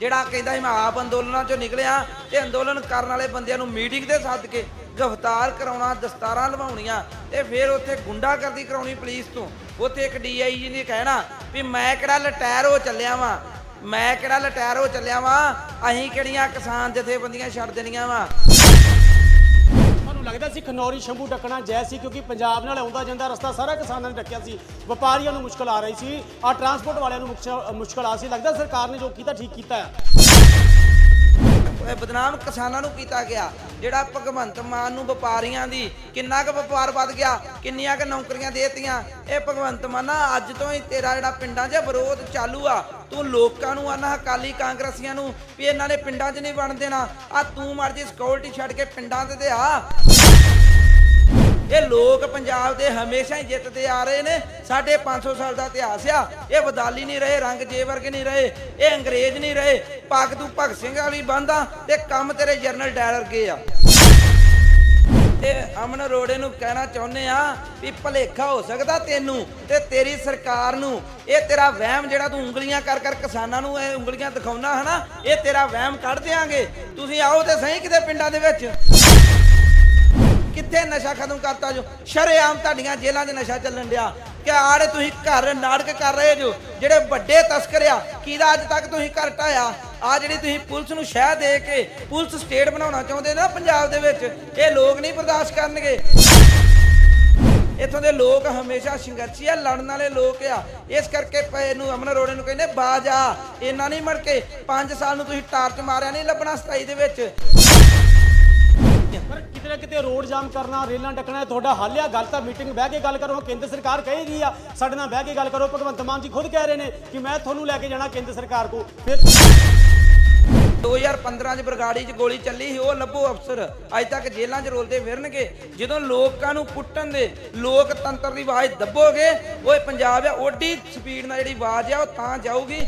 ਜਿਹੜਾ ਕਹਿੰਦਾ ਸੀ, ਮੈਂ ਆਪ ਅੰਦੋਲਨਾਂ ਚੋਂ ਨਿਕਲਿਆ ਤੇ ਅੰਦੋਲਨ ਕਰਨ ਵਾਲੇ ਬੰਦਿਆਂ ਨੂੰ ਮੀਟਿੰਗ ਤੇ ਸੱਦ ਕੇ ਗ੍ਰਿਫਤਾਰ ਕਰਾਉਣਾ, ਦਸਤਾਰਾਂ ਲਵਾਉਣੀਆਂ ਤੇ ਫਿਰ ਉੱਥੇ ਗੁੰਡਾਗਰਦੀ ਕਰਾਉਣੀ ਪੁਲਿਸ ਤੋਂ। ਉੱਥੇ ਇੱਕ ਡੀਆਈਜੀ ਨੇ ਕਹਿਣਾ ਵੀ ਮੈਂ ਕਿਹੜਾ ਲਟੈਰ ਹੋ ਚੱਲਿਆ ਵਾਂ, ਮੈਂ ਕਿਹੜਾ ਲਟੈਰ ਹੋ ਚੱਲਿਆ ਵਾਂ, ਅਸੀਂ ਕਿਹੜੀਆਂ ਕਿਸਾਨ ਜਥੇਬੰਦੀਆਂ ਛੱਡ ਦੇਣੀਆਂ ਵਾਂ। ਤੁਹਾਨੂੰ ਲੱਗਦਾ ਸੀ ਖਨੌਰੀ ਸ਼ੰਭੂ ਡੱਕਣਾ ਜੈ ਸੀ ਕਿਉਂਕਿ ਪੰਜਾਬ ਨਾਲ ਆਉਂਦਾ ਜਾਂਦਾ ਰਸਤਾ ਸਾਰਾ ਕਿਸਾਨਾਂ ਨੇ ਡੱਕਿਆ ਸੀ, ਵਪਾਰੀਆਂ ਨੂੰ ਮੁਸ਼ਕਲ ਆ ਰਹੀ ਸੀ ਆ ਟਰਾਂਸਪੋਰਟ ਵਾਲਿਆਂ ਨੂੰ ਮੁਸ਼ਕਲ ਆ ਸੀ, ਲੱਗਦਾ ਸਰਕਾਰ ਨੇ ਜੋ ਕੀਤਾ ਠੀਕ ਕੀਤਾ ਬਦਨਾਮ ਕਿਸਾਨਾਂ ਨੂੰ ਕੀਤਾ ਗਿਆ, ਜਿਹੜਾ ਭਗਵੰਤ ਮਾਨ ਨੂੰ ਵਪਾਰੀਆਂ ਦੀ ਕਿੰਨਾ ਕੁ ਵਪਾਰ ਵੱਧ ਗਿਆ, ਕਿੰਨੀਆਂ ਕੁ ਨੌਕਰੀਆਂ ਦੇਤੀਆਂ, ਇਹ ਭਗਵੰਤ ਮਾਨਾ ਅੱਜ ਤੋਂ ਹੀ ਤੇਰਾ ਜਿਹੜਾ ਪਿੰਡਾਂ 'ਚ ਵਿਰੋਧ ਚਾਲੂ ਆ ਤੂੰ ਲੋਕਾਂ ਨੂੰ ਆਨਾ ਅਕਾਲੀ ਕਾਂਗਰਸੀਆਂ ਨੂੰ ਵੀ ਇਹਨਾਂ ਨੇ ਪਿੰਡਾਂ 'ਚ ਨਹੀਂ ਵੜਨ ਦੇਣਾ। ਆ ਤੂੰ ਮਰਜ਼ੀ ਸਿਕਿਉਰਿਟੀ ਛੱਡ ਕੇ ਪਿੰਡਾਂ 'ਤੇ ਤੇ ਆ। ਇਹ ਲੋਕ ਪੰਜਾਬ ਦੇ ਹਮੇਸ਼ਾ ਹੀ ਜਿੱਤਦੇ ਆ ਰਹੇ ਨੇ। ਸਾਡੇ 500 ਸਾਲ ਦਾ ਇਤਿਹਾਸ ਆ। ਇਹ ਬਦਾਲੀ ਨਹੀਂ ਰਹੇ, ਰੰਗ ਜੇ ਵਰਗੇ ਨਹੀਂ ਰਹੇ। ਇਹ ਅੰਗਰੇਜ਼ ਨਹੀਂ ਰਹੇ। ਪੱਗ ਤੂੰ ਭਗਤ ਸਿੰਘ ਵਾਲੀ ਬੰਦਾ ਤੇ ਕੰਮ ਤੇਰੇ ਜਰਨਲ ਡਾਇਰ ਵਰਗੇ ਆ। ਤੇ ਅਮਨ ਅਰੋੜੇ ਨੂੰ ਕਹਿਣਾ ਚਾਹੁੰਦੇ ਆ ਵੀ ਭਲੇਖਾ ਹੋ ਸਕਦਾ ਤੈਨੂੰ ਤੇ ਤੇਰੀ ਸਰਕਾਰ ਨੂੰ। ਇਹ ਤੇਰਾ ਵਹਿਮ ਜਿਹੜਾ ਤੂੰ ਉਂਗਲੀਆਂ ਕਰ ਕਰ ਕਿਸਾਨਾਂ ਨੂੰ ਇਹ ਉਂਗਲੀਆਂ ਦਿਖਾਉਣਾ ਹਨਾ, ਇਹ ਤੇਰਾ ਵਹਿਮ ਕੱਢ ਦਿਆਂਗੇ। ਤੁਸੀਂ ਆਓ ਤੇ ਸਹੀ ਕਿਤੇ ਪਿੰਡਾਂ ਦੇ ਵਿੱਚ। ਕਿੱਥੇ ਨਸ਼ਾ ਖਤਮ ਕਰਤਾ ਜੋ? ਸ਼ਰੇਆਮ ਤੁਹਾਡੀਆਂ ਜੇਲ੍ਹਾਂ 'ਚ ਨਸ਼ਾ ਚੱਲਣ ਡਿਆ। ਕਿ ਆੜੇ ਤੁਸੀਂ ਘਰ ਨਾਟਕ ਕਰ ਰਹੇ ਜੋ, ਜਿਹੜੇ ਵੱਡੇ ਤਸਕਰ ਆ, ਕਿਹਦਾ ਅੱਜ ਤੱਕ ਤੁਸੀਂ ਘਰ ਢਾਇਆ? ਆ ਜਿਹੜੀ ਤੁਸੀਂ ਪੁਲਿਸ ਨੂੰ ਸ਼ਹਿ ਦੇ ਕੇ ਪੁਲਿਸ ਸਟੇਟ ਬਣਾਉਣਾ ਚਾਹੁੰਦੇ ਨਾ ਪੰਜਾਬ ਦੇ ਵਿੱਚ, ਇਹ ਲੋਕ ਨਹੀਂ ਬਰਦਾਸ਼ਤ ਕਰਨਗੇ। ਇੱਥੋਂ ਦੇ ਲੋਕ ਹਮੇਸ਼ਾ ਸੰਘਰਸ਼ੀ ਆ, ਲੜਨ ਵਾਲੇ ਲੋਕ ਆ। ਇਸ ਕਰਕੇ ਪਏ ਨੂੰ ਅਮਨ ਅਰੋੜੇ ਨੂੰ ਕਹਿੰਦੇ, ਬਾਜ ਆ, ਇੰਨਾ ਨਹੀਂ ਮੜ ਕੇ 5 ਸਾਲ ਨੂੰ ਤੁਸੀਂ ਟਾਰਚ ਮਾਰਿਆ ਨਹੀਂ ਲੱਭਣਾ 27 ਦੇ ਵਿੱਚ। ਪਰ ਕਿਤੇ ਨਾ ਕਿਤੇ ਰੋਡ ਜਾਮ ਕਰਨਾ, ਰੇਲਾਂ ਡੱਕਣਾ, ਤੁਹਾਡਾ ਹੱਲ ਆ, ਗੱਲ ਤਾਂ ਮੀਟਿੰਗ ਬਹਿ ਕੇ ਗੱਲ ਕਰੋ, ਕੇਂਦਰ ਸਰਕਾਰ ਕਹੇਗੀ ਆ, ਸਾਡੇ ਨਾਲ ਬਹਿ ਕੇ ਗੱਲ ਕਰੋ, ਭਗਵੰਤ ਮਾਨ ਜੀ ਖੁਦ ਕਹਿ ਰਹੇ ਨੇ ਕਿ ਮੈਂ ਤੁਹਾਨੂੰ ਲੈ ਕੇ ਜਾਣਾ ਕੇਂਦਰ ਸਰਕਾਰ ਕੋ ਫਿਰ 2015 ਚ ਬਰਗਾੜੀ 'ਚ ਗੋਲੀ ਚੱਲੀ ਸੀ, ਉਹ ਲੱਭੋ ਅਫਸਰ, ਅੱਜ ਤੱਕ ਜੇਲ੍ਹਾਂ 'ਚ ਰੋਲਦੇ ਫਿਰਨਗੇ, ਜਦੋਂ ਲੋਕਾਂ ਨੂੰ ਕੁੱਟਣ ਦੇ ਲੋਕਤੰਤਰ ਦੀ ਆਵਾਜ਼ ਦੱਬੋਗੇ, ਓਏ ਪੰਜਾਬ ਆ, ਓਡੀ ਸਪੀਡ ਨਾਲ ਜਿਹੜੀ ਆਵਾਜ਼ ਆ, ਉਹ ਤਾਂ ਜਾਊਗੀ।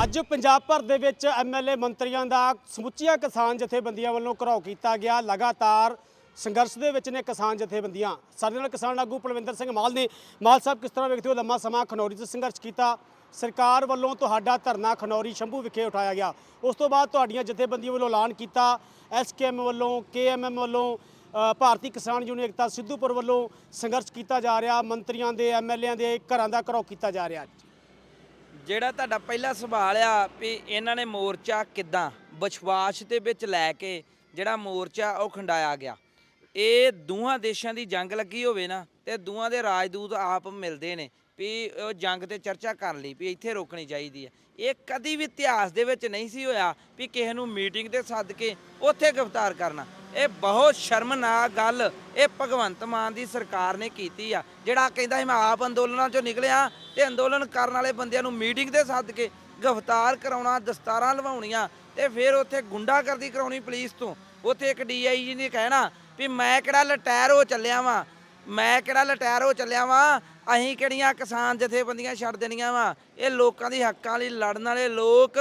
ਅੱਜ ਪੰਜਾਬ ਭਰ ਦੇ ਵਿੱਚ ਐਮਐਲਏ ਮੰਤਰੀਆਂ ਦਾ ਸਮੁੱਚੀਆਂ ਕਿਸਾਨ ਜਥੇਬੰਦੀਆਂ ਵੱਲੋਂ ਘਰਾਓ ਕੀਤਾ ਗਿਆ। ਲਗਾਤਾਰ ਸੰਘਰਸ਼ ਦੇ ਵਿੱਚ ਨੇ ਕਿਸਾਨ ਜਥੇਬੰਦੀਆਂ। ਸਾਡੇ ਨਾਲ ਕਿਸਾਨ ਆਗੂ ਪਲਵਿੰਦਰ ਸਿੰਘ ਮਾਲ ਨੇ। ਮਾਲ ਸਾਹਿਬ, ਕਿਸ ਤਰ੍ਹਾਂ ਵੇਖਦੇ ਹੋ? ਲੰਮਾ ਸਮਾਂ ਖਨੌਰੀ 'ਚ ਸੰਘਰਸ਼ ਕੀਤਾ। ਸਰਕਾਰ ਵੱਲੋਂ ਤੁਹਾਡਾ ਧਰਨਾ ਖਨੌਰੀ ਸ਼ੰਭੂ ਵਿਖੇ ਉਠਾਇਆ ਗਿਆ। ਉਸ ਤੋਂ ਬਾਅਦ ਤੁਹਾਡੀਆਂ ਜਥੇਬੰਦੀਆਂ ਵੱਲੋਂ ਐਲਾਨ ਕੀਤਾ। ਐਸਕੇਐਮ ਵੱਲੋਂ ਕੇਐਮਐਮ ਵੱਲੋਂ ਭਾਰਤੀ ਕਿਸਾਨ ਯੂਨੀਅਨ ਏਕਤਾ ਸਿੱਧੂਪੁਰ ਵੱਲੋਂ ਸੰਘਰਸ਼ ਕੀਤਾ ਜਾ ਰਿਹਾ। ਮੰਤਰੀਆਂ ਦੇ ਐਮਐਲਏਆਂ ਦੇ ਘਰਾਂ ਦਾ ਘਰਾਓ ਕੀਤਾ ਜਾ ਰਿਹਾ। ਜਿਹੜਾ ਤੁਹਾਡਾ ਪਹਿਲਾ ਸਵਾਲ ਆ ਵੀ ਇਹਨਾਂ ਨੇ ਮੋਰਚਾ ਕਿੱਦਾਂ ਵਿਸ਼ਵਾਸ ਦੇ ਵਿੱਚ ਲੈ ਕੇ ਜਿਹੜਾ ਮੋਰਚਾ ਉਹ ਖੰਡਾਇਆ ਗਿਆ। ਇਹ ਦੋਹਾਂ ਦੇਸ਼ਾਂ ਦੀ ਜੰਗ ਲੱਗੀ ਹੋਵੇ ਨਾ ਤੇ ਦੋਹਾਂ ਦੇ ਰਾਜਦੂਤ ਆਪ ਮਿਲਦੇ ਨੇ। ਵੀ ਉਹ ਜੰਗ ਤੇ ਚਰਚਾ ਕਰ ਲਈ ਵੀ ਇੱਥੇ ਰੋਕਣੀ ਚਾਹੀਦੀ ਹੈ। ਇਹ ਕਦੀ ਵੀ ਇਤਿਹਾਸ ਦੇ ਵਿੱਚ ਨਹੀਂ ਸੀ ਹੋਇਆ ਵੀ ਕਿਸੇ ਨੂੰ ਮੀਟਿੰਗ ਤੇ ਸੱਦ ਕੇ ਉੱਥੇ ਗ੍ਰਿਫਤਾਰ ਕਰਨਾ। ਇਹ ਬਹੁਤ ਸ਼ਰਮਨਾਕ ਗੱਲ ਇਹ ਭਗਵੰਤ ਮਾਨ ਦੀ ਸਰਕਾਰ ਨੇ ਕੀਤੀ ਆ, ਜਿਹੜਾ ਕਹਿੰਦਾ ਸੀ, ਮੈਂ ਆਪ ਅੰਦੋਲਨਾਂ ਚੋਂ ਨਿਕਲਿਆ ਤੇ ਅੰਦੋਲਨ ਕਰਨ ਵਾਲੇ ਬੰਦਿਆਂ ਨੂੰ ਮੀਟਿੰਗ ਤੇ ਸੱਦ ਕੇ ਗ੍ਰਿਫਤਾਰ ਕਰਾਉਣਾ, ਦਸਤਾਰਾਂ ਲਵਾਉਣੀਆਂ ਤੇ ਫਿਰ ਉੱਥੇ ਗੁੰਡਾਗਰਦੀ ਕਰਾਉਣੀ ਪੁਲਿਸ ਤੋਂ। ਉੱਥੇ ਇੱਕ ਡੀਆਈਜੀ ਨੇ ਕਹਿਣਾ ਵੀ ਮੈਂ ਕਿਹੜਾ ਲਟੈਰ ਹੋ ਚੱਲਿਆ ਵਾਂ ਮੈਂ ਕਿਹੜਾ ਲਟੈਰ ਹੋ ਚੱਲਿਆ ਵਾਂ? ਅਸੀਂ ਕਿਹੜੀਆਂ ਕਿਸਾਨ ਜਥੇਬੰਦੀਆਂ ਛੱਡ ਦੇਣੀਆਂ ਵਾਂ? ਇਹ ਲੋਕਾਂ ਦੀ ਹੱਕਾਂ ਲਈ ਲੜਨ ਵਾਲੇ ਲੋਕ,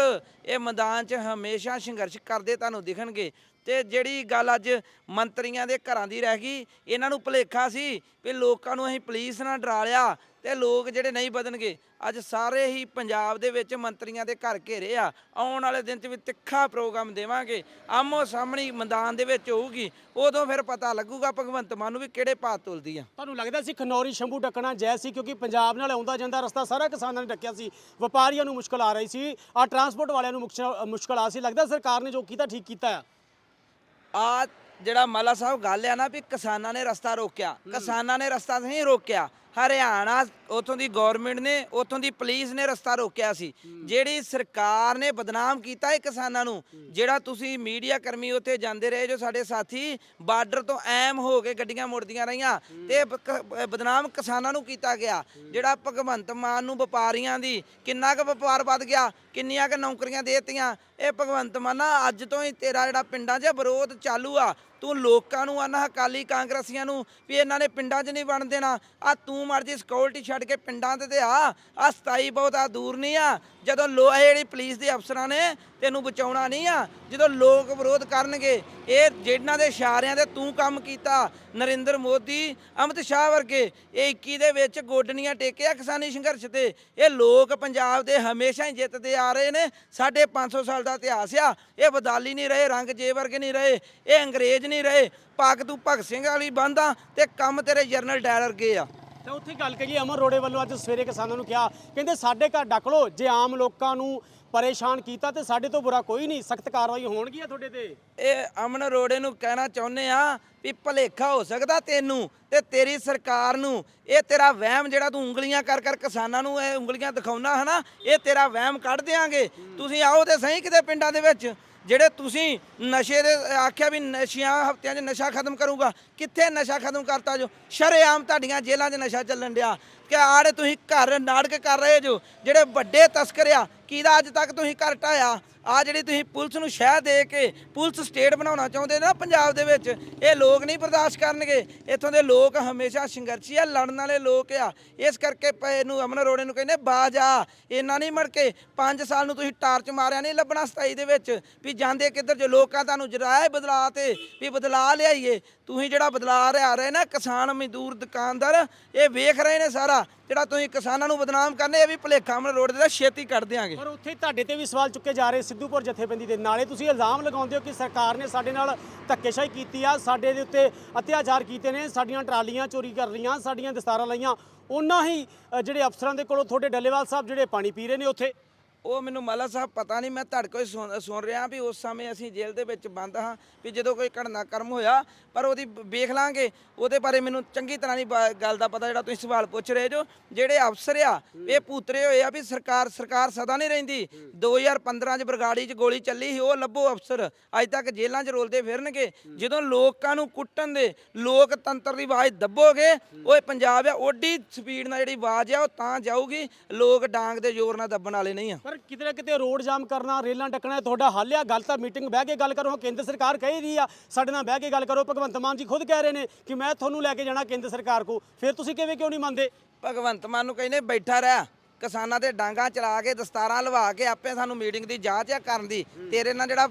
ਇਹ ਮੈਦਾਨ 'ਚ ਹਮੇਸ਼ਾ ਸੰਘਰਸ਼ ਕਰਦੇ ਤੁਹਾਨੂੰ ਦਿਖਣਗੇ। ਤੇ ਜਿਹੜੀ ਗੱਲ ਅੱਜ ਮੰਤਰੀਆਂ ਦੇ ਘਰਾਂ ਦੀ ਰਹਿ ਗਈ, ਇਹਨਾਂ ਨੂੰ ਭੁਲੇਖਾ ਸੀ ਵੀ ਲੋਕਾਂ ਨੂੰ ਅਸੀਂ ਪੁਲਿਸ ਨਾਲ ਡਰਾ ਲਿਆ। ਤੇ ਲੋਕ ਜਿਹੜੇ ਨਹੀਂ ਬਦਲਣਗੇ ਅੱਜ ਸਾਰੇ ਹੀ ਪੰਜਾਬ ਦੇ ਵਿੱਚ ਮੰਤਰੀਆਂ ਦੇ ਘਰ ਘੇਰੇ ਆ। ਆਉਣ ਵਾਲੇ ਦਿਨ 'ਚ ਵੀ ਤਿੱਖਾ ਪ੍ਰੋਗਰਾਮ ਦੇਵਾਂਗੇ। ਆਮੋ ਸਾਹਮਣੀ ਮੈਦਾਨ ਦੇ ਵਿੱਚ ਹੋਊਗੀ ਉਦੋਂ ਫਿਰ ਪਤਾ ਲੱਗੂਗਾ ਭਗਵੰਤ ਮਾਨ ਨੂੰ ਵੀ ਕਿਹੜੇ ਭਾਅ ਤੁਲਦੀ ਆ। ਤੁਹਾਨੂੰ ਲੱਗਦਾ ਸੀ ਖਨੌਰੀ ਸ਼ੰਭੂ ਡੱਕਣਾ ਜੈ ਸੀ ਕਿਉਂਕਿ ਪੰਜਾਬ ਨਾਲ ਆਉਂਦਾ ਜਾਂਦਾ ਰਸਤਾ ਸਾਰਾ ਕਿਸਾਨਾਂ ਨੇ ਡੱਕਿਆ ਸੀ। ਵਪਾਰੀਆਂ ਨੂੰ ਮੁਸ਼ਕਲ ਆ ਰਹੀ ਸੀ ਆ ਟਰਾਂਸਪੋਰਟ ਵਾਲਿਆਂ ਨੂੰ ਮੁਸ਼ਕਲ ਆ ਸੀ। ਲੱਗਦਾ ਸਰਕਾਰ ਨੇ ਜੋ ਕੀਤਾ ਠੀਕ ਕੀਤਾ ਆ। ਜਿਹੜਾ ਮਾਲਾ ਸਾਹਿਬ ਗੱਲ ਆ ਨਾ ਵੀ ਕਿਸਾਨਾਂ ਨੇ ਰਸਤਾ ਰੋਕਿਆ। ਕਿਸਾਨਾਂ ਨੇ ਰਸਤਾ ਨਹੀਂ ਰੋਕਿਆ। ਹਰਿਆਣਾ ਉਥੋਂ ਦੀ ਗਵਰਨਮੈਂਟ ਨੇ ਉਥੋਂ ਦੀ ਪੁਲਿਸ ਨੇ ਰਸਤਾ ਰੋਕਿਆ ਸੀ। ਜਿਹੜੀ ਸਰਕਾਰ ਨੇ ਬਦਨਾਮ ਕੀਤਾ ਇਹ ਕਿਸਾਨਾਂ ਨੂੰ ਜਿਹੜਾ ਤੁਸੀਂ ਮੀਡੀਆ ਕਰਮੀ ਉੱਥੇ ਜਾਂਦੇ ਰਹੇ ਜੋ ਸਾਡੇ ਸਾਥੀ ਬਾਰਡਰ ਤੋਂ ਐਮ ਹੋ ਕੇ ਗੱਡੀਆਂ ਮੁੜਦੀਆਂ ਰਹੀਆਂ ਤੇ ਬਦਨਾਮ ਕਿਸਾਨਾਂ ਨੂੰ ਕੀਤਾ ਗਿਆ। ਜਿਹੜਾ ਭਗਵੰਤ ਮਾਨ ਨੂੰ ਵਪਾਰੀਆਂ ਦੀ ਕਿੰਨਾ ਕੁ ਵਪਾਰ ਵੱਧ ਗਿਆ ਕਿੰਨੀਆਂ ਕੁ ਨੌਕਰੀਆਂ ਦੇਤੀਆਂ ਇਹ ਭਗਵੰਤ ਮਾਨਾ ਅੱਜ ਤੋਂ ਹੀ ਤੇਰਾ ਜਿਹੜਾ ਪਿੰਡਾਂ 'ਚ ਵਿਰੋਧ ਚਾਲੂ ਆ, ਤੂੰ ਲੋਕਾਂ ਨੂੰ ਆਨਾ, ਅਕਾਲੀ ਕਾਂਗਰਸੀਆਂ ਨੂੰ, ਵੀ ਇਹਨਾਂ ਨੇ ਪਿੰਡਾਂ 'ਚ ਨਹੀਂ ਵੜਨ ਦੇਣਾ। ਆ ਤੂੰ ਮਰਜ਼ੀ ਸਿਕਿਉਰਿਟੀ ਛੱਡ ਕੇ ਪਿੰਡਾਂ ਤੇ ਤੇ ਆ ਆ 27 ਬਹੁਤਾ ਦੂਰ ਨਹੀਂ ਆ। ਜਦੋਂ ਲੋਹੇ ਜਿਹੜੀ ਪੁਲਿਸ ਦੇ ਅਫਸਰਾਂ ਨੇ ਤੈਨੂੰ ਬਚਾਉਣਾ ਨਹੀਂ ਆ। ਜਦੋਂ ਲੋਕ ਵਿਰੋਧ ਕਰਨਗੇ, ਇਹ ਜਿਹਨਾਂ ਦੇ ਇਸ਼ਾਰਿਆਂ ਤੇ ਤੂੰ ਕੰਮ ਕੀਤਾ, ਨਰਿੰਦਰ ਮੋਦੀ ਅਮਿਤ ਸ਼ਾਹ ਵਰਗੇ, ਇਹ 21 ਦੇ ਵਿੱਚ ਗੋਡਣੀਆਂ ਟੇਕਿਆ ਕਿਸਾਨੀ ਸੰਘਰਸ਼ ਤੇ। ਇਹ ਲੋਕ ਪੰਜਾਬ ਦੇ ਹਮੇਸ਼ਾ ਹੀ ਜਿੱਤਦੇ ਆ ਰਹੇ ਨੇ। ਸਾਡੇ 500 ਸਾਲ ਦਾ ਇਤਿਹਾਸ ਆ। ਇਹ ਬਦਾਲੀ ਨਹੀਂ ਰਹੇ, ਰੰਗ ਜੇ ਵਰਗੇ ਨਹੀਂ ਰਹੇ, ਇਹ ਅੰਗਰੇਜ਼ ਨਹੀਂ ਰਹੇ। ਪਾਕ ਤੂੰ ਭਗਤ ਸਿੰਘ ਵਾਲੀ ਬੰਦਾ ਤੇ ਕੰਮ ਤੇਰੇ ਜਰਨਲ ਡਾਇਰ ਵਰਗੇ ਆ। ਤਾਂ ਉੱਥੇ ਗੱਲ ਕਰੀਏ ਅਮਰ ਰੋੜੇ ਵੱਲੋਂ ਅੱਜ ਸਵੇਰੇ ਕਿਸਾਨਾਂ ਨੂੰ ਕਿਹਾ, ਕਹਿੰਦੇ ਸਾਡੇ ਘਰ ਡੱਕ ਲਓ, ਜੇ ਆਮ ਲੋਕਾਂ ਨੂੰ ਪਰੇਸ਼ਾਨ ਕੀਤਾ ਤੇ ਸਾਡੇ ਤੋਂ ਬੁਰਾ ਕੋਈ ਨਹੀਂ, ਸਖਤ ਕਾਰਵਾਈ ਹੋਣਗੀ ਤੁਹਾਡੇ ਤੇ? ਇਹ ਅਮਨ ਰੋੜੇ ਨੂੰ ਕਹਿਣਾ ਚਾਹੁੰਦੇ ਆ ਵੀ ਭਲੇਖਾ ਹੋ ਸਕਦਾ ਤੈਨੂੰ ਤੇ ਤੇਰੀ ਸਰਕਾਰ ਨੂੰ। ਇਹ ਤੇਰਾ ਵਹਿਮ ਜਿਹੜਾ ਤੂੰ ਉਂਗਲੀਆਂ ਕਰ ਕਰ ਕਿਸਾਨਾਂ ਨੂੰ ਇਹ ਉਂਗਲੀਆਂ ਦਿਖਾਉਣਾ ਹਨਾ, ਇਹ ਤੇਰਾ ਵਹਿਮ ਕੱਢ ਦਿਆਂਗੇ। ਤੁਸੀਂ ਆਓ ਤੇ ਸਹੀ ਕਿਤੇ ਪਿੰਡਾਂ ਦੇ ਵਿੱਚ। ਜਿਹੜੇ ਤੁਸੀਂ ਨਸ਼ੇ ਦੇ, ਆਖਿਆ ਵੀ ਨਸ਼ਿਆਂ, ਹਫ਼ਤਿਆਂ 'ਚ ਨਸ਼ਾ ਖਤਮ ਕਰੂਗਾ, ਕਿੱਥੇ ਨਸ਼ਾ ਖਤਮ ਕਰਤਾ ਜੋ? ਸ਼ਰੇਆਮ ਤੁਹਾਡੀਆਂ ਜੇਲ੍ਹਾਂ 'ਚ ਨਸ਼ਾ ਚੱਲਣ ਡਿਆ। ਕਿ ਆੜੇ ਤੁਸੀਂ ਘਰ ਨਾਟਕ ਕਰ ਰਹੇ ਜੋ, ਜਿਹੜੇ ਵੱਡੇ ਤਸਕਰ ਆ, ਕਿਹਦਾ ਅੱਜ ਤੱਕ ਤੁਸੀਂ ਘਰ ਢਾਇਆ? ਆ ਜਿਹੜੀ ਤੁਸੀਂ ਪੁਲਿਸ ਨੂੰ ਸ਼ਹਿ ਦੇ ਕੇ ਪੁਲਿਸ ਸਟੇਟ ਬਣਾਉਣਾ ਚਾਹੁੰਦੇ ਨਾ ਪੰਜਾਬ ਦੇ ਵਿੱਚ, ਇਹ ਲੋਕ ਨਹੀਂ ਬਰਦਾਸ਼ਤ ਕਰਨਗੇ। ਇੱਥੋਂ ਦੇ ਲੋਕ ਹਮੇਸ਼ਾ ਸੰਘਰਸ਼ੀ ਆ, ਲੜਨ ਵਾਲੇ ਲੋਕ ਆ। ਇਸ ਕਰਕੇ ਪ- ਇਹਨੂੰ ਅਮਨ ਅਰੋੜੇ ਨੂੰ ਕਹਿੰਦੇ, ਬਾਜ ਆ, ਇੰਨਾ ਨਹੀਂ ਮੜ ਕੇ 5 ਸਾਲ ਨੂੰ ਤੁਸੀਂ ਟਾਰਚ ਮਾਰਿਆ ਨਹੀਂ ਲੱਭਣਾ 27 ਦੇ ਵਿੱਚ, ਵੀ ਜਾਂਦੇ ਕਿੱਧਰ ਜੋ ਲੋਕਾਂ ਤੁਹਾਨੂੰ ਜਰਾਏ ਬਦਲਾ ਤੇ, ਵੀ ਬਦਲਾ ਲਿਆਈਏ। ਤੁਸੀਂ ਜਿਹੜਾ ਬਦਲਾ ਰਿਆ ਰਹੇ ਨਾ ਕਿਸਾਨ ਮਜ਼ਦੂਰ ਦੁਕਾਨਦਾਰ, ਇਹ ਵੇਖ ਰਹੇ ਨੇ ਸਾਰਾ। ਜਿਹੜਾ ਤੁਸੀਂ ਕਿਸਾਨਾਂ ਨੂੰ ਬਦਨਾਮ ਕਰਨੇ, ਇਹ ਵੀ ਭਲੇਖਾ ਅਮਨ ਅਰੋੜੇ ਦਾ ਛੇਤੀ ਕੱਢ ਦਿਆਂਗੇ। ਪਰ ਉੱਥੇ ਤੁਹਾਡੇ ਤੇ ਵੀ ਸਵਾਲ ਚੁੱਕੇ ਜਾ ਰਹੇ ਸਿੱਧੂਪੁਰ ਜਥੇਬੰਦੀ ਦੇ। ਨਾਲੇ ਤੁਸੀਂ ਇਲਜ਼ਾਮ ਲਗਾਉਂਦੇ ਹੋ ਕਿ ਸਰਕਾਰ ਨੇ ਸਾਡੇ ਨਾਲ ਧੱਕੇਸ਼ਾਹੀ ਕੀਤੀ ਆ, ਸਾਡੇ ਦੇ ਉੱਤੇ ਅਤਿਆਚਾਰ ਕੀਤੇ ਨੇ, ਸਾਡੀਆਂ ਟਰਾਲੀਆਂ ਚੋਰੀ ਕਰ ਲਈਆਂ ਸਾਡੀਆਂ ਦਸਤਾਰਾਂ ਲਈਆਂ। ਉਹਨਾਂ ਹੀ ਜਿਹੜੇ ਅਫਸਰਾਂ ਦੇ ਕੋਲੋਂ ਤੁਹਾਡੇ ਡੱਲੇਵਾਲ ਸਾਹਿਬ ਜਿਹੜੇ ਪਾਣੀ ਪੀ ਰਹੇ ਨੇ ਉੱਥੇ। ਉਹ ਮੈਨੂੰ ਮਾਲਾ ਸਾਹਿਬ ਪਤਾ ਨਹੀਂ, ਮੈਂ ਤੁਹਾਡੇ ਹੀ ਸੁਣ ਸੁਣ ਰਿਹਾ ਵੀ ਉਸ ਸਮੇਂ ਅਸੀਂ ਜੇਲ੍ਹ ਦੇ ਵਿੱਚ ਬੰਦ ਹਾਂ, ਵੀ ਜਦੋਂ ਕੋਈ ਘਟਨਾ ਕਰਮ ਹੋਇਆ, ਪਰ ਉਹਦੀ ਵੇਖ ਲਾਂਗੇ। ਉਹਦੇ ਬਾਰੇ ਮੈਨੂੰ ਚੰਗੀ ਤਰ੍ਹਾਂ ਨਹੀਂ ਬ- ਗੱਲ ਦਾ ਪਤਾ ਜਿਹੜਾ ਤੁਸੀਂ ਸਵਾਲ ਪੁੱਛ ਰਹੇ ਜੋ, ਜਿਹੜੇ ਅਫਸਰ ਆ, ਇਹ ਪੂਤਰੇ ਹੋਏ ਆ ਵੀ ਸਰਕਾਰ ਸਰਕਾਰ ਸਦਾ ਨਹੀਂ ਰਹਿੰਦੀ। 2015 ਚ ਬਰਗਾੜੀ ਚ ਗੋਲੀ ਚੱਲੀ ਸੀ, ਉਹ ਲੱਭੋ ਅਫਸਰ। ਅੱਜ ਤੱਕ ਜੇਲ੍ਹਾਂ 'ਚ ਰੋਲਦੇ ਫਿਰਨਗੇ। ਜਦੋਂ ਲੋਕਾਂ ਨੂੰ ਕੁੱਟਣ ਦੇ ਲੋਕਤੰਤਰ ਦੀ ਆਵਾਜ਼ ਦੱਬੋਗੇ, ਓਏ ਪੰਜਾਬ ਆ, ਓਡੀ ਸਪੀਡ ਨਾਲ ਜਿਹੜੀ ਆਵਾਜ਼ ਆ, ਉਹ ਤਾਂ ਜਾਊਗੀ। ਲੋਕ ਡਾਂਗ ਦੇ ਜ਼ੋਰ ਨਾਲ ਦੱਬਣ ਵਾਲੇ ਨਹੀਂ ਆ। ਪਰ ਕਿਤੇ ਨਾ ਕਿਤੇ ਰੋਡ ਜਾਮ ਕਰਨਾ ਰੇਲਾਂ ਟੱਕਣਾ ਤੁਹਾਡਾ ਹੱਲ ਆ। ਗੱਲ ਤਾਂ ਮੀਟਿੰਗ ਬਹਿ ਕੇ ਗੱਲ ਕਰੋ ਕੇਂਦਰ ਸਰਕਾਰ ਕਹੀ ਰਹੀ ਆ। ਸਾਡੇ ਨਾਲ ਬਹਿ ਕੇ ਗੱਲ ਕਰੋ ਭਗਵੰਤ ਮਾਨ ਜੀ ਖੁਦ ਕਹਿ ਰਹੇ ਨੇ ਕਿ ਮੈਂ ਤੁਹਾਨੂੰ ਲੈ ਕੇ ਜਾਣਾ ਕੇਂਦਰ ਸਰਕਾਰ ਕੋ ਫਿਰ ਤੁਸੀਂ ਕਿਵੇਂ ਕਿਉਂ ਨਹੀਂ ਮੰਨਦੇ? ਭਗਵੰਤ ਮਾਨ ਨੂੰ ਕਹਿੰਦੇ ਬੈਠਾ ਰਹਿ। ਕਿਸਾਨਾਂ ਤੇ ਡਾਂਗਾ ਚਲਾ ਕੇ ਦਸਤਾਰਾਂ ਲਵਾ ਕੇ ਆਪੇ ਸਾਨੂੰ ਮੀਟਿੰਗ ਦੀ ਜਾਂਚ ਆ ਕਰਨ ਦੀ। ਤੇਰੇ ਨਾਲ ਜਿਹੜਾ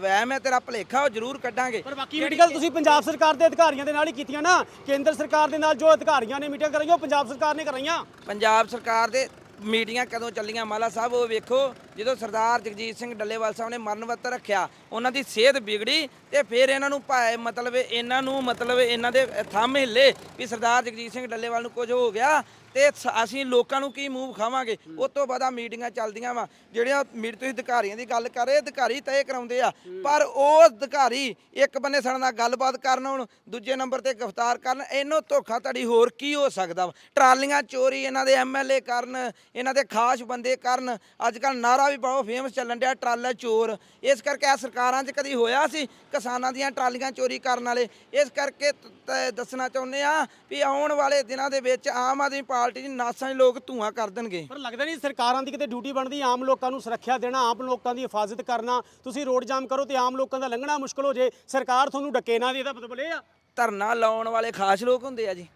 ਵਹਿਮ ਹੈ ਤੇਰਾ ਭਲੇਖਾ ਉਹ ਜ਼ਰੂਰ ਕੱਢਾਂਗੇ। ਪਰ ਬਾਕੀ ਮੀਟਿੰਗਾਂ ਤੁਸੀਂ ਪੰਜਾਬ ਸਰਕਾਰ ਦੇ ਅਧਿਕਾਰੀਆਂ ਦੇ ਨਾਲ ਹੀ ਕੀਤੀਆਂ ਨਾ। ਕੇਂਦਰ ਸਰਕਾਰ ਦੇ ਨਾਲ ਜੋ ਅਧਿਕਾਰੀਆਂ ਨੇ ਮੀਟਿੰਗ ਕਰਾਈਆਂ ਉਹ ਪੰਜਾਬ ਸਰਕਾਰ ਨੇ ਕਰਾਈਆਂ। ਪੰਜਾਬ ਸਰਕਾਰ ਦੇ ਮੀਟਿੰਗਾਂ ਕਦੋਂ ਚੱਲੀਆਂ? ਮਾਲਾ ਸਾਹਿਬ ਉਹ ਵੇਖੋ। ਜਦੋਂ ਸਰਦਾਰ ਜਗਜੀਤ ਸਿੰਘ ਡੱਲੇਵਾਲ ਸਾਹਿਬ ਨੇ ਮਰਨ ਵਰਤ ਰੱਖਿਆ ਉਹਨਾਂ ਦੀ ਸਿਹਤ ਵਿਗੜੀ ਤੇ ਫਿਰ ਇਹਨਾਂ ਨੂੰ ਭਾਏ ਮਤਲਬ ਇਹਨਾਂ ਨੂੰ ਮਤਲਬ ਇਹਨਾਂ ਦੇ ਥੰਮ ਹਿੱਲੇ ਵੀ ਸਰਦਾਰ ਜਗਜੀਤ ਸਿੰਘ ਡੱਲੇਵਾਲ ਨੂੰ ਕੁਝ ਹੋ ਗਿਆ ਤੇ ਸ- ਅਸੀਂ ਲੋਕਾਂ ਨੂੰ ਕੀ ਮੂੰਹ ਖਾਵਾਂਗੇ ਉਸ ਤੋਂ ਬਾਅਦ ਆ ਮੀਟਿੰਗਾਂ ਚੱਲਦੀਆਂ ਵਾ। ਜਿਹੜੀਆਂ ਮੀਟ ਤੁਸੀਂ ਅਧਿਕਾਰੀਆਂ ਦੀ ਗੱਲ ਕਰ ਰਹੇ ਅਧਿਕਾਰੀ ਤੈਅ ਕਰਾਉਂਦੇ ਆ। ਪਰ ਉਹ ਅਧਿਕਾਰੀ ਇੱਕ ਬੰਨੇ ਸਾਡੇ ਨਾਲ ਗੱਲਬਾਤ ਕਰਨ ਹੁਣ ਦੂਜੇ ਨੰਬਰ ਤੇ ਗ੍ਰਿਫਤਾਰ ਕਰਨ ਇਹਨੋਂ ਧੋਖਾ ਧੜੀ ਹੋਰ ਕੀ ਹੋ ਸਕਦਾ ਵਾ? ਟਰਾਲੀਆਂ ਚੋਰੀ ਇਹਨਾਂ ਦੇ ਐਮਐਲਏ ਕਰਨ ਇਹਨਾਂ ਦੇ ਖਾਸ ਬੰਦੇ ਕਰਨ ਅੱਜ ਕੱਲ ਨਾਰਾ ਵੀ ਬਹੁਤ ਫੇਮਸ ਚੱਲਣ ਡਿਆ ਟਰਾਲਾ ਚੋਰ। ਇਸ ਕਰਕੇ ਆ ਸਰਕਾਰਾਂ 'ਚ ਕਦੀ ਹੋਇਆ ਸੀ ਕਿਸਾਨਾਂ ਦੀਆਂ ਟਰਾਲੀਆਂ ਚੋਰੀ ਕਰਨ ਵਾਲੇ। ਇਸ ਕਰਕੇ ਤ- ਤ- ਦੱਸਣਾ ਚਾਹੁੰਦੇ ਆ ਵੀ ਆਉਣ ਵਾਲੇ ਦਿਨਾਂ ਦੇ ਵਿੱਚ ਆਮ ਆਦਮੀ ਪਾਰਟੀ ਦੀ ਨਾਸਾਂ 'ਚ ਲੋਕ ਧੂਆਂ ਕਰ ਦੇਣਗੇ। ਪਰ ਲੱਗਦਾ ਨਹੀਂ ਸਰਕਾਰਾਂ ਦੀ ਕਿਤੇ ਡਿਊਟੀ ਬਣਦੀ ਆਮ ਲੋਕਾਂ ਨੂੰ ਸੁਰੱਖਿਆ ਦੇਣਾ ਆਮ ਲੋਕਾਂ ਦੀ ਹਿਫਾਜ਼ਤ ਕਰਨਾ। ਤੁਸੀਂ ਰੋਡ ਜਾਮ ਕਰੋ ਤੇ ਆਮ ਲੋਕਾਂ ਦਾ ਲੰਘਣਾ ਮੁਸ਼ਕਲ ਹੋ ਜੇ। ਸਰਕਾਰ ਤੁਹਾਨੂੰ ਡੱਕੇ ਨਾ ਦੇ ਇਹਦਾ ਮਤਲਬ ਇਹ ਆ। ਧਰਨਾ ਲਾਉਣ ਵਾਲੇ ਖਾਸ ਲੋਕ ਹੁੰਦੇ ਆ ਜੀ।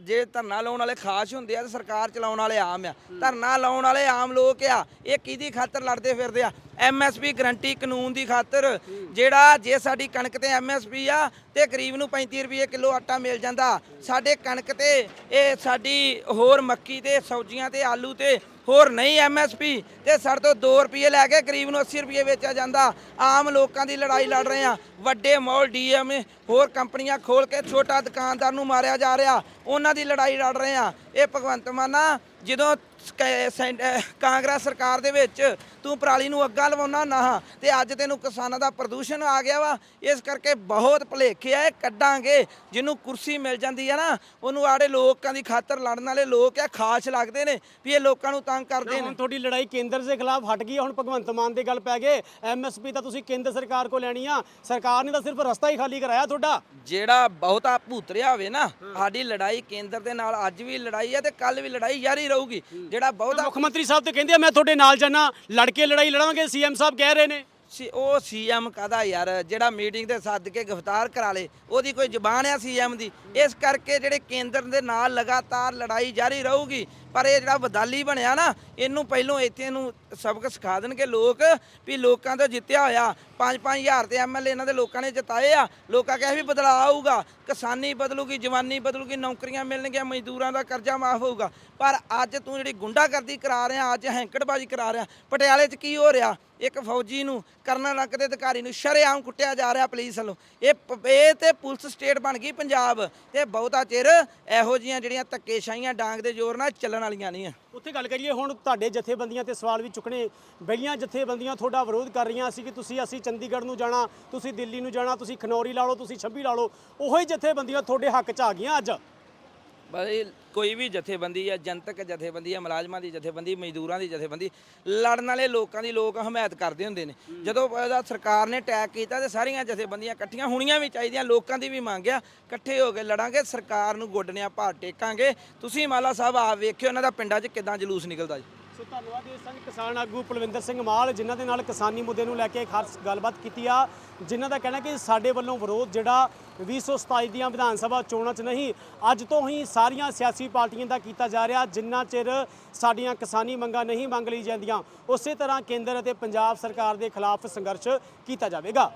ਜੇ ਧਰਨਾ ਲਾਉਣ ਵਾਲੇ ਖਾਸ ਹੁੰਦੇ ਆ ਤੇ ਸਰਕਾਰ ਚਲਾਉਣ ਵਾਲੇ ਆਮ ਆ। ਧਰਨਾ ਲਾਉਣ ਵਾਲੇ ਆਮ ਲੋਕ ਆ, ਇਹ ਕਿਹਦੀ ਖਾਤਰ ਲੜਦੇ ਫਿਰਦੇ ਆ? ਐਮਐਸਪੀ ਗਰੰਟੀ ਕਾਨੂੰਨ ਦੀ ਖਾਤਰ ਜਿਹੜਾ ਜੇ ਸਾਡੀ ਕਣਕ ਤੇ ਐਮਐਸਪੀ ਆ ਤੇ ਗਰੀਬ ਨੂੰ 35 ਰੁਪਏ ਕਿਲੋ ਆਟਾ ਮਿਲ ਜਾਂਦਾ। ਸਾਡੇ ਕਣਕ ਤੇ ਇਹ ਸਾਡੀ ਹੋਰ ਮੱਕੀ ਤੇ, ਸਬਜ਼ੀਆਂ ਤੇ, ਆਲੂ ਤੇ ਹੋਰ ਨਹੀਂ ਐਮਐਸਪੀ ਤੇ ਸਾਡੇ ਤੋਂ 2 ਰੁਪਏ ਲੈ ਕੇ ਗਰੀਬ ਨੂੰ 80 ਰੁਪਏ ਵੇਚਿਆ ਜਾਂਦਾ। ਆਮ ਲੋਕਾਂ ਦੀ ਲੜਾਈ ਲੜ ਰਹੇ ਆ। ਵੱਡੇ ਮੌਲ ਡੀਐਮ, ਹੋਰ ਕੰਪਨੀਆਂ ਖੋਲ ਕੇ ਛੋਟਾ ਦੁਕਾਨਦਾਰ ਨੂੰ ਮਾਰਿਆ ਜਾ ਰਿਹਾ। ਉਹਨਾਂ ਦੀ ਲੜਾਈ ਲੜ ਰਹੇ ਆ। ਇਹ ਭਗਵੰਤ ਮਾਨਾ ਜਦੋਂ ਸੈਂ- ਅਹ ਕਾਂਗਰਸ ਸਰਕਾਰ ਦੇ ਵਿੱਚ ਤੂੰ ਪਰਾਲੀ ਨੂੰ ਅੱਗਾ ਲਵਾਉਣਾ ਨਾ ਤੇ ਅੱਜ ਤੈਨੂੰ ਕਿਸਾਨਾਂ ਦਾ ਪ੍ਰਦੂਸ਼ਣ ਆ ਗਿਆ ਵਾ। ਇਸ ਕਰਕੇ ਬਹੁਤ ਭਲੇਖੇ ਆ ਇਹ ਕੱਢਾਂਗੇ। ਜਿਹਨੂੰ ਕੁਰਸੀ ਮਿਲ ਜਾਂਦੀ ਆ ਨਾ ਉਹਨੂੰ ਆੜੇ ਲੋਕਾਂ ਦੀ ਖਾਤਰ ਲੜਨ ਵਾਲੇ ਲੋਕ ਆ ਖਾਸ ਲੱਗਦੇ ਨੇ ਵੀ ਇਹ ਲੋਕਾਂ ਨੂੰ ਤੰਗ ਕਰਦੇ ਹੁਣ ਨੇ। ਤੁਹਾਡੀ ਲੜਾਈ ਕੇਂਦਰ ਦੇ ਖਿਲਾਫ ਹਟ ਗਈ ਹੈ, ਹੁਣ ਭਗਵੰਤ ਮਾਨ ਦੇ ਗੱਲ ਪੈ ਗਏ ਐਮਐਸਪੀ ਤਾਂ ਤੁਸੀਂ ਕੇਂਦਰ ਸਰਕਾਰ ਕੋ ਲੈਣੀ ਆ। ਸਰਕਾਰ ਨੇ ਤਾਂ ਸਿਰਫ ਰਸਤਾ ਹੀ ਖਾਲੀ ਕਰਾਇਆ ਤੁਹਾਡਾ। ਜਿਹੜਾ ਬਹੁਤਾ ਭੂਤਰਿਆ ਹੋਵੇ ਨਾ ਸਾਡੀ ਲੜਾਈ ਕੇਂਦਰ ਦੇ ਨਾਲ ਅੱਜ ਵੀ ਲੜਾਈ ਆ ਤੇ ਕੱਲ ਵੀ ਲੜਾਈ ਜਾਰੀ ਰਹੂਗੀ। ਜਿਹੜਾ ਬਹੁਤਾ ਮੁੱਖ ਮੰਤਰੀ ਸਾਹਿਬ ਤੇ ਕਹਿੰਦੇ ਆ ਮੈਂ ਤੁਹਾਡੇ ਨਾਲ ਜਾਣਾ ਲੜ ਕੇ ਲੜਾਈ ਲੜਾਂਗੇ ਸੀਐਮ ਸਾਹਿਬ ਕਹਿ ਰਹੇ ਨੇ। ਸੀ ਉਹ ਸੀਐਮ ਕਾਦਾ ਯਾਰ ਜਿਹੜਾ ਮੀਟਿੰਗ ਤੇ ਸੱਦ ਕੇ ਗ੍ਰਿਫਤਾਰ ਕਰਾ ਲੇ ਉਹਦੀ ਕੋਈ ਜ਼ਬਾਨ ਆ ਸੀਐਮ ਦੀ। ਇਸ ਕਰਕੇ ਜਿਹੜੇ ਕੇਂਦਰ ਦੇ ਨਾਲ ਲਗਾਤਾਰ ਲੜਾਈ ਜਾਰੀ ਰਹੂਗੀ ਪਰ ਇਹ ਜਿਹੜਾ ਬਦਾਲੀ ਬਣਿਆ ਨਾ ਇਹਨੂੰ ਪਹਿਲੋਂ ਇੱਥੇ ਨੂੰ ਸਬਕ ਸਿਖਾ ਦੇਣਗੇ ਲੋਕ ਵੀ ਲੋਕਾਂ ਤੋਂ ਜਿੱਤਿਆ ਹੋਇਆ 5-5000 ਤੇ ਐਮਐਲਏ ਇਹਨਾਂ ਦੇ ਲੋਕਾਂ ਨੇ ਜਿਤਾਏ ਆ। ਲੋਕਾਂ ਕਹੇ ਵੀ ਬਦਲਾਅ ਆਊਗਾ। ਕਿਸਾਨੀ ਬਦਲੂਗੀ, ਜਵਾਨੀ ਬਦਲੂਗੀ, ਨੌਕਰੀਆਂ ਮਿਲਣਗੀਆਂ, ਮਜ਼ਦੂਰਾਂ ਦਾ ਕਰਜ਼ਾ ਮਾਫ ਹੋਊਗਾ। ਪਰ ਅੱਜ ਤੂੰ ਜਿਹੜੀ ਗੁੰਡਾਗਰਦੀ ਕਰਾ ਰਿਹਾ, ਅੱਜ ਹੈਂਕੜਬਾਜ਼ੀ ਕਰਾ ਰਿਹਾ, ਪਟਿਆਲੇ 'ਚ ਕੀ ਹੋ ਰਿਹਾ? ਇੱਕ ਫੌਜੀ ਨੂੰ ਕਰਨਲ ਰੰਗ ਦੇ ਅਧਿਕਾਰੀ ਨੂੰ ਸ਼ਰੇਆਮ ਕੁੱਟਿਆ ਜਾ ਰਿਹਾ ਪੁਲਿਸ ਵੱਲੋਂ। ਇਹ ਪ- ਇਹ ਤੇ ਪੁਲਿਸ ਸਟੇਟ ਬਣ ਗਈ ਪੰਜਾਬ। ਤੇ ਬਹੁਤਾ ਚਿਰ ਇਹੋ ਜੀਆਂ ਜਿਹੜੀਆਂ ਧੱਕੇਸ਼ਾਹੀਆਂ ਡਾਂਗ ਦੇ ਜ਼ੋਰ ਨਾਲ ਚੱਲਣ ਵਾਲੀਆਂ ਨਹੀਂ ਆ। ਉੱਥੇ ਗੱਲ ਕਰੀਏ, ਹੁਣ ਤੁਹਾਡੇ ਜਥੇਬੰਦੀਆਂ ਤੇ ਸਵਾਲ ਵੀ ਚੁੱਕਣੇ। ਬੜੀਆਂ ਜਥੇਬੰਦੀਆਂ ਤੁਹਾਡਾ ਵਿਰੋਧ ਕਰ ਰਹੀਆਂ ਸੀ ਕਿ ਤੁਸੀਂ ਅਸੀਂ ਚੰਡੀਗੜ੍ਹ ਨੂੰ ਜਾਣਾ, ਤੁਸੀਂ ਦਿੱਲੀ ਨੂੰ ਜਾਣਾ, ਤੁਸੀਂ ਖਨੌਰੀ ਲਾ ਲਓ, ਤੁਸੀਂ ਛੱਬੀ ਲਾ ਲਓ। ਉਹੀ ਜਥੇਬੰਦੀਆਂ ਤੁਹਾਡੇ ਹੱਕ 'ਚ ਆ ਗਈਆਂ ਅੱਜ। ਬਈ ਕੋਈ ਵੀ ਜਥੇਬੰਦੀ ਆ ਜਨਤਕ ਜਥੇਬੰਦੀ ਆ ਮੁਲਾਜ਼ਮਾਂ ਦੀ ਜਥੇਬੰਦੀ ਮਜ਼ਦੂਰਾਂ ਦੀ ਜਥੇਬੰਦੀ ਲੜਨ ਵਾਲੇ ਲੋਕਾਂ ਦੀ ਲੋਕ ਹਮਾਇਤ ਕਰਦੇ ਹੁੰਦੇ ਨੇ। ਜਦੋਂ ਇਹਦਾ ਸਰਕਾਰ ਨੇ ਅਟੈਕ ਕੀਤਾ ਤੇ ਸਾਰੀਆਂ ਜਥੇਬੰਦੀਆਂ ਇਕੱਠੀਆਂ ਹੋਣੀਆਂ ਵੀ ਚਾਹੀਦੀਆਂ ਲੋਕਾਂ ਦੀ ਵੀ ਮੰਗ ਆ ਇਕੱਠੇ ਹੋ ਕੇ ਲੜਾਂਗੇ ਸਰਕਾਰ ਨੂੰ ਗੋਡਣਿਆਂ ਭਾਰ ਟੇਕਾਂਗੇ। ਤੁਸੀਂ ਮਾਲਾ ਸਾਹਿਬ ਆ ਵੇਖਿਓ ਉਹਨਾਂ ਦਾ ਪਿੰਡਾਂ 'ਚ ਕਿਦਾਂ ਜਲੂਸ ਨਿਕਲਦਾ ਜੀ। ਸੋ ਧੰਨਵਾਦ ਇਹ ਸੰਘ ਕਿਸਾਨ ਆਗੂ ਪਲਵਿੰਦਰ ਸਿੰਘ ਮਾਲ, ਜਿਨ੍ਹਾਂ ਦੇ ਨਾਲ ਕਿਸਾਨੀ ਮੁੱਦੇ ਨੂੰ ਲੈ ਕੇ ਖਾਸ ਗੱਲਬਾਤ ਕੀਤੀ ਆ, ਜਿਨ੍ਹਾਂ ਦਾ ਕਹਿਣਾ ਕਿ ਸਾਡੇ ਵੱਲੋਂ ਵਿਰੋਧ ਜਿਹੜਾ 2027 ਦੀਆਂ ਵਿਧਾਨ ਸਭਾ ਚੋਣਾਂ 'ਚ ਨਹੀਂ, ਅੱਜ ਤੋਂ ਹੀ ਸਾਰੀਆਂ ਸਿਆਸੀ ਪਾਰਟੀਆਂ ਦਾ ਕੀਤਾ ਜਾ ਰਿਹਾ, ਜਿੰਨਾ ਚਿਰ ਸਾਡੀਆਂ ਕਿਸਾਨੀ ਮੰਗਾਂ ਨਹੀਂ ਮੰਗ ਲਈ ਜਾਂਦੀਆਂ, ਉਸੇ ਤਰ੍ਹਾਂ ਕੇਂਦਰ ਅਤੇ ਪੰਜਾਬ ਸਰਕਾਰ ਦੇ ਖਿਲਾਫ ਸੰਘਰਸ਼ ਕੀਤਾ ਜਾਵੇਗਾ।